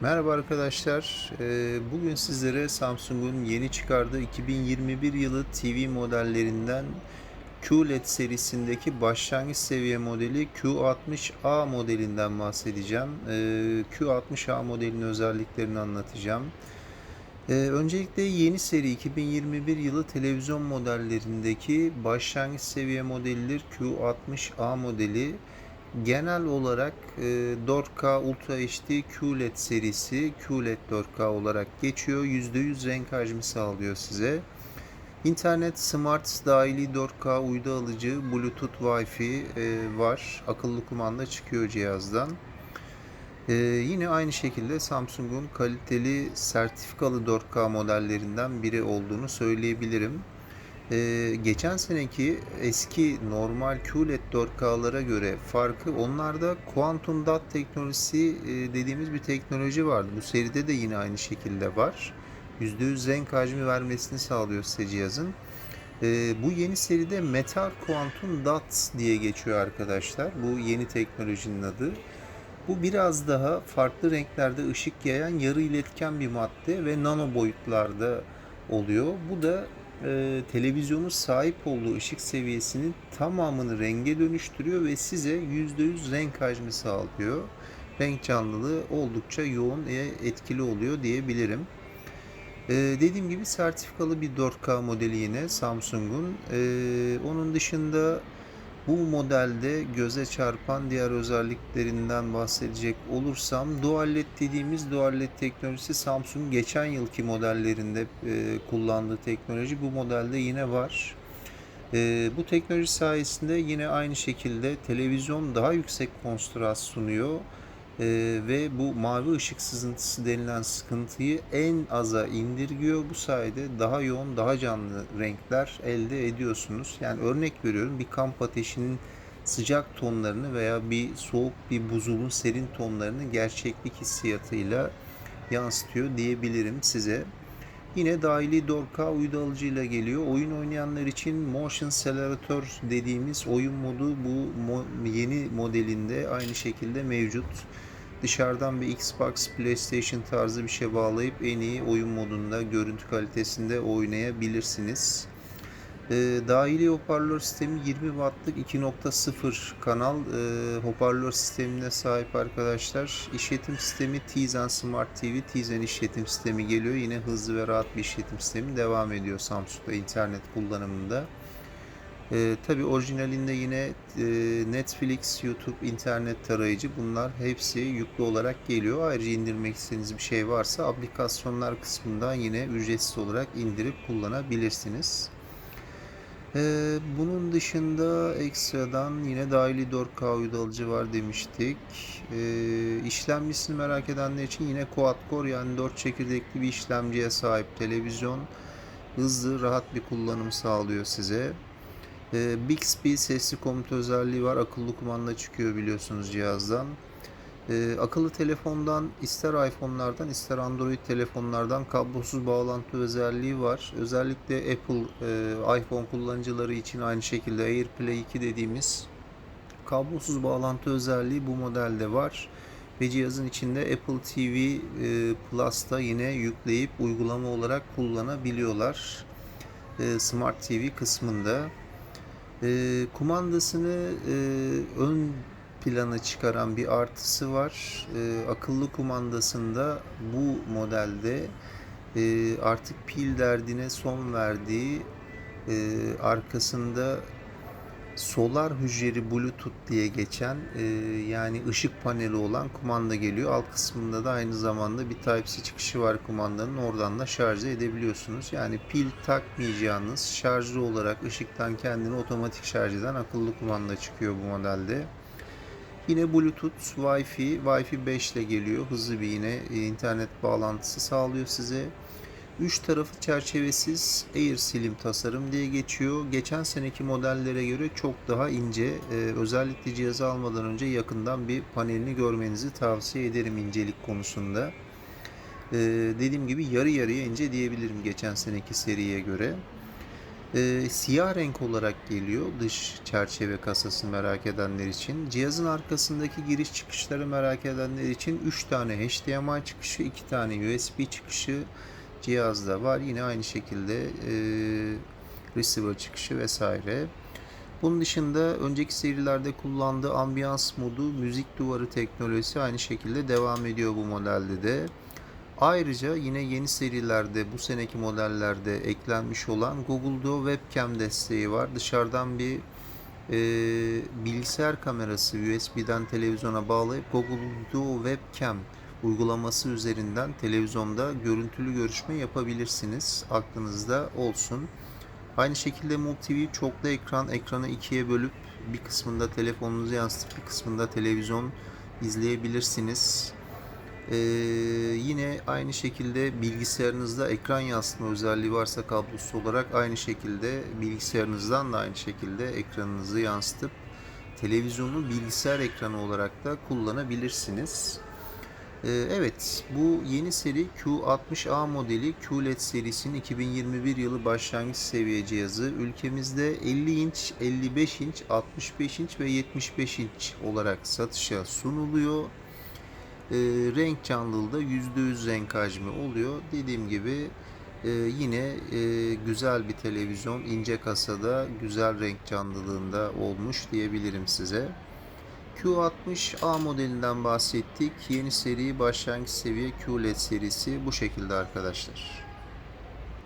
Merhaba arkadaşlar. Ee, Bugün sizlere Samsung'un yeni çıkardığı 2021 yılı TV modellerinden QLED serisindeki başlangıç seviye modeli Q60A modelinden bahsedeceğim. Ee, Q60A modelinin özelliklerini anlatacağım. Ee, Öncelikle yeni seri 2021 yılı televizyon modellerindeki başlangıç seviye modelidir Q60A modeli. Genel olarak e, 4K Ultra HD QLED serisi QLED 4K olarak geçiyor. %100 renk hacmi sağlıyor size. İnternet, smart, dahili 4K uydu alıcı, Bluetooth, Wi-Fi e, var. Akıllı kumanda çıkıyor cihazdan. E, yine aynı şekilde Samsung'un kaliteli sertifikalı 4K modellerinden biri olduğunu söyleyebilirim. Ee, geçen seneki eski normal QLED 4K'lara göre farkı onlarda Quantum Dot teknolojisi e, dediğimiz bir teknoloji vardı. Bu seride de yine aynı şekilde var. %100 renk hacmi vermesini sağlıyor size cihazın. Ee, bu yeni seride Metal Quantum Dot diye geçiyor arkadaşlar. Bu yeni teknolojinin adı. Bu biraz daha farklı renklerde ışık yayan yarı iletken bir madde ve nano boyutlarda oluyor. Bu da e, televizyonun sahip olduğu ışık seviyesinin tamamını renge dönüştürüyor ve size %100 renk hacmi sağlıyor. Renk canlılığı oldukça yoğun ve etkili oluyor diyebilirim. E, dediğim gibi sertifikalı bir 4K modeli yine Samsung'un. E, onun dışında bu modelde göze çarpan diğer özelliklerinden bahsedecek olursam Dual LED dediğimiz Dual LED teknolojisi Samsung geçen yılki modellerinde e, kullandığı teknoloji bu modelde yine var. E, bu teknoloji sayesinde yine aynı şekilde televizyon daha yüksek kontrast sunuyor. Ee, ve bu mavi ışık sızıntısı denilen sıkıntıyı en aza indirgiyor. Bu sayede daha yoğun, daha canlı renkler elde ediyorsunuz. Yani örnek veriyorum bir kamp ateşinin sıcak tonlarını veya bir soğuk bir buzulun serin tonlarını gerçeklik hissiyatıyla yansıtıyor diyebilirim size. Yine dahili 4K uydu alıcıyla geliyor. Oyun oynayanlar için Motion Accelerator dediğimiz oyun modu bu mo- yeni modelinde aynı şekilde mevcut. Dışarıdan bir Xbox, PlayStation tarzı bir şey bağlayıp en iyi oyun modunda, görüntü kalitesinde oynayabilirsiniz. Ee, dahili hoparlör sistemi 20 wattlık 2.0 kanal e, hoparlör sistemine sahip arkadaşlar. İşletim sistemi Tizen Smart TV, Tizen işletim sistemi geliyor. Yine hızlı ve rahat bir işletim sistemi devam ediyor Samsung'da internet kullanımında. Ee, tabii orijinalinde yine e, Netflix, YouTube, internet tarayıcı bunlar hepsi yüklü olarak geliyor. Ayrıca indirmek istediğiniz bir şey varsa aplikasyonlar kısmından yine ücretsiz olarak indirip kullanabilirsiniz. Ee, bunun dışında ekstradan yine dahili 4K uydu alıcı var demiştik. Ee, işlemcisini merak edenler için yine quad-core yani 4 çekirdekli bir işlemciye sahip televizyon hızlı, rahat bir kullanım sağlıyor size. Ee, Bixby sesli komut özelliği var. Akıllı kumanda çıkıyor biliyorsunuz cihazdan. Ee, akıllı telefondan ister iPhone'lardan ister Android telefonlardan kablosuz bağlantı özelliği var. Özellikle Apple e, iPhone kullanıcıları için aynı şekilde AirPlay 2 dediğimiz kablosuz bağlantı özelliği bu modelde var. Ve cihazın içinde Apple TV e, Plus'ta yine yükleyip uygulama olarak kullanabiliyorlar. E, Smart TV kısmında. E, kumandasını e, ön plana çıkaran bir artısı var. E, akıllı kumandasında bu modelde e, artık pil derdine son verdiği e, arkasında solar hücreli Bluetooth diye geçen e, yani ışık paneli olan kumanda geliyor. Alt kısmında da aynı zamanda bir Type-C çıkışı var kumandanın. Oradan da şarj edebiliyorsunuz. Yani pil takmayacağınız şarjlı olarak ışıktan kendini otomatik şarj eden akıllı kumanda çıkıyor bu modelde. Yine Bluetooth, Wi-Fi, Wi-Fi 5 ile geliyor. Hızlı bir yine e, internet bağlantısı sağlıyor size. Üç tarafı çerçevesiz Air Slim tasarım diye geçiyor. Geçen seneki modellere göre çok daha ince. Ee, özellikle cihazı almadan önce yakından bir panelini görmenizi tavsiye ederim incelik konusunda. Ee, dediğim gibi yarı yarıya ince diyebilirim geçen seneki seriye göre. Ee, siyah renk olarak geliyor dış çerçeve kasası merak edenler için. Cihazın arkasındaki giriş çıkışları merak edenler için 3 tane HDMI çıkışı, 2 tane USB çıkışı cihazda var. Yine aynı şekilde e, receiver çıkışı vesaire. Bunun dışında önceki serilerde kullandığı ambiyans modu, müzik duvarı teknolojisi aynı şekilde devam ediyor bu modelde de. Ayrıca yine yeni serilerde bu seneki modellerde eklenmiş olan Google Duo Webcam desteği var. Dışarıdan bir e, bilgisayar kamerası USB'den televizyona bağlayıp Google Duo Webcam uygulaması üzerinden televizyonda görüntülü görüşme yapabilirsiniz. Aklınızda olsun. Aynı şekilde MultiView çoklu ekran, ekranı ikiye bölüp bir kısmında telefonunuzu yansıtıp bir kısmında televizyon izleyebilirsiniz. Ee, yine aynı şekilde bilgisayarınızda ekran yansıtma özelliği varsa kablosuz olarak aynı şekilde bilgisayarınızdan da aynı şekilde ekranınızı yansıtıp televizyonu bilgisayar ekranı olarak da kullanabilirsiniz. Ee, evet, bu yeni seri Q60A modeli QLED serisinin 2021 yılı başlangıç seviye cihazı ülkemizde 50 inç, 55 inç, 65 inç ve 75 inç olarak satışa sunuluyor. Ee, renk canlılığı da %100 renk hacmi oluyor. Dediğim gibi e, yine e, güzel bir televizyon, ince kasada, güzel renk canlılığında olmuş diyebilirim size. Q60A modelinden bahsettik. Yeni seri başlangıç seviye QLED serisi bu şekilde arkadaşlar.